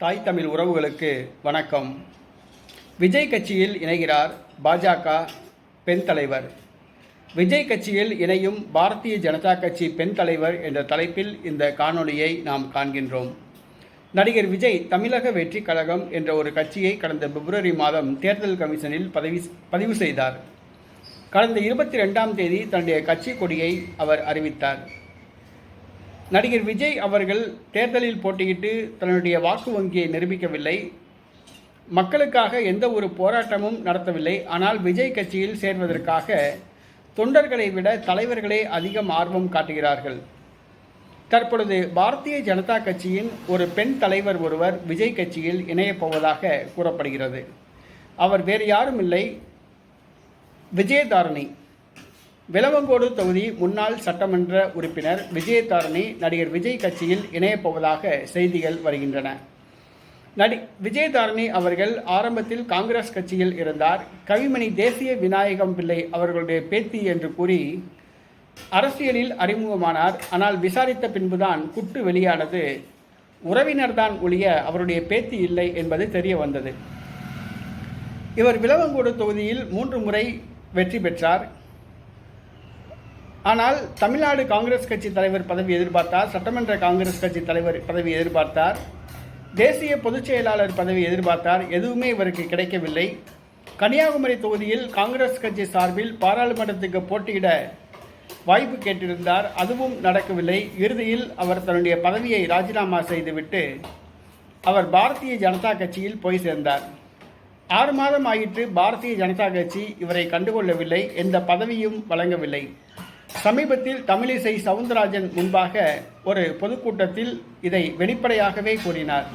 தாய் தமிழ் உறவுகளுக்கு வணக்கம். விஜய் கட்சியில் இணைகிறார் பாஜக பெண் தலைவர். விஜய் கட்சியில் இணையும் பாரதிய ஜனதா கட்சி பெண் தலைவர் என்ற தலைப்பில் இந்த காணொளியை நாம் காண்கின்றோம். நடிகர் விஜய் தமிழக வெற்றி கழகம் என்ற ஒரு கட்சியை கடந்த பிப்ரவரி மாதம் தேர்தல் கமிஷனில் பதவி பதிவு செய்தார். கடந்த இருபத்தி ரெண்டாம் தேதி தன்னுடைய கட்சி கொடியை அவர் அறிவித்தார். நடிகர் விஜய் அவர்கள் தேர்தலில் போட்டியிட்டு தன்னுடைய வாக்கு வங்கியை நிரூபிக்கவில்லை. மக்களுக்காக எந்த ஒரு போராட்டமும் நடத்தவில்லை. ஆனால் விஜய் கட்சியில் சேர்வதற்காக தொண்டர்களை விட தலைவர்களே அதிகம் ஆர்வம் காட்டுகிறார்கள். தற்பொழுது பாரதிய ஜனதா கட்சியின் ஒரு பெண் தலைவர் ஒருவர் விஜய் கட்சியில் இணையப் போவதாக கூறப்படுகிறது. அவர் வேறு யாரும் இல்லை. விஜயதாரணி. விலவங்கோடு தொகுதி முன்னாள் சட்டமன்ற உறுப்பினர் விஜயதாரணி நடிகர் விஜய் கட்சியில் இணையப் போவதாக செய்திகள் வருகின்றன. நடி விஜயதாரணி அவர்கள் ஆரம்பத்தில் காங்கிரஸ் கட்சியில் இருந்தார். கவிமணி தேசிய விநாயகம் பிள்ளை அவர்களுடைய பேத்தி என்று கூறி அரசியலில் அறிமுகமானார். ஆனால் விசாரித்த பின்புதான் குட்டு வெளியானது. உறவினர்தான் ஒழிய அவருடைய பேத்தி இல்லை என்பது தெரிய வந்தது. இவர் விலவங்கோடு தொகுதியில் மூன்று முறை வெற்றி பெற்றார். ஆனால் தமிழ்நாடு காங்கிரஸ் கட்சி தலைவர் பதவி எதிர்பார்த்தார் சட்டமன்ற காங்கிரஸ் கட்சி தலைவர் பதவி எதிர்பார்த்தார் தேசிய பொதுச் செயலாளர் பதவி எதிர்பார்த்தார் எதுவுமே இவருக்கு கிடைக்கவில்லை. கன்னியாகுமரி தொகுதியில் காங்கிரஸ் கட்சி சார்பில் பாராளுமன்றத்துக்கு போட்டியிட வாய்ப்பு கேட்டிருந்தார். அதுவும் நடக்கவில்லை. இறுதியில் அவர் தன்னுடைய பதவியை ராஜினாமா செய்துவிட்டு அவர் பாரதிய ஜனதா கட்சியில் போய் சேர்ந்தார். ஆறு மாதம் ஆயிற்று பாரதிய ஜனதா கட்சி இவரை கண்டுகொள்ளவில்லை. எந்த பதவியும் வழங்கவில்லை. சமீபத்தில் தமிழிசை சவுந்தரராஜன் முன்பாக ஒரு பொதுக்கூட்டத்தில் இதை வெளிப்படையாகவே கூறினார்.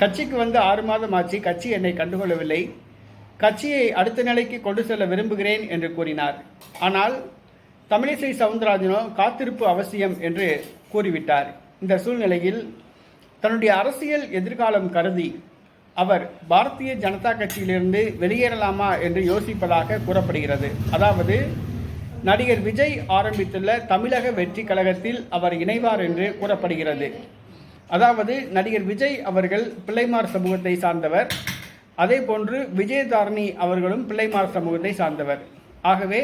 கட்சிக்கு வந்து ஆறு மாதம் ஆச்சு கட்சி என்னை கண்டுகொள்ளவில்லை. கட்சியை அடுத்த நிலைக்கு கொண்டு செல்ல விரும்புகிறேன் என்று கூறினார். ஆனால் தமிழிசை சவுந்தரராஜனோ காத்திருப்பு அவசியம் என்று கூறிவிட்டார். இந்த சூழ்நிலையில் தன்னுடைய அரசியல் எதிர்காலம் கருதி அவர் பாரதிய ஜனதா கட்சியிலிருந்து வெளியேறலாமா என்று யோசிப்பதாக கூறப்படுகிறது. அதாவது நடிகர் விஜய் ஆரம்பித்துள்ள தமிழக வெற்றி கழகத்தில் அவர் இணைவார் என்று கூறப்படுகிறது. அதாவது நடிகர் விஜய் அவர்கள் பிள்ளைமார் சமூகத்தை சார்ந்தவர். அதே போன்று விஜயதாரணி அவர்களும் பிள்ளைமார் சமூகத்தை சார்ந்தவர். ஆகவே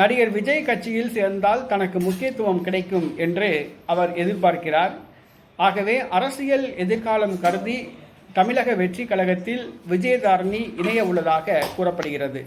நடிகர் விஜய் கட்சியில் சேர்ந்தால் தனக்கு முக்கியத்துவம் கிடைக்கும் என்று அவர் எதிர்பார்க்கிறார். ஆகவே அரசியல் எதிர்காலம் கருதி தமிழக வெற்றி கழகத்தில் விஜயதாரணி இணைய உள்ளதாக கூறப்படுகிறது.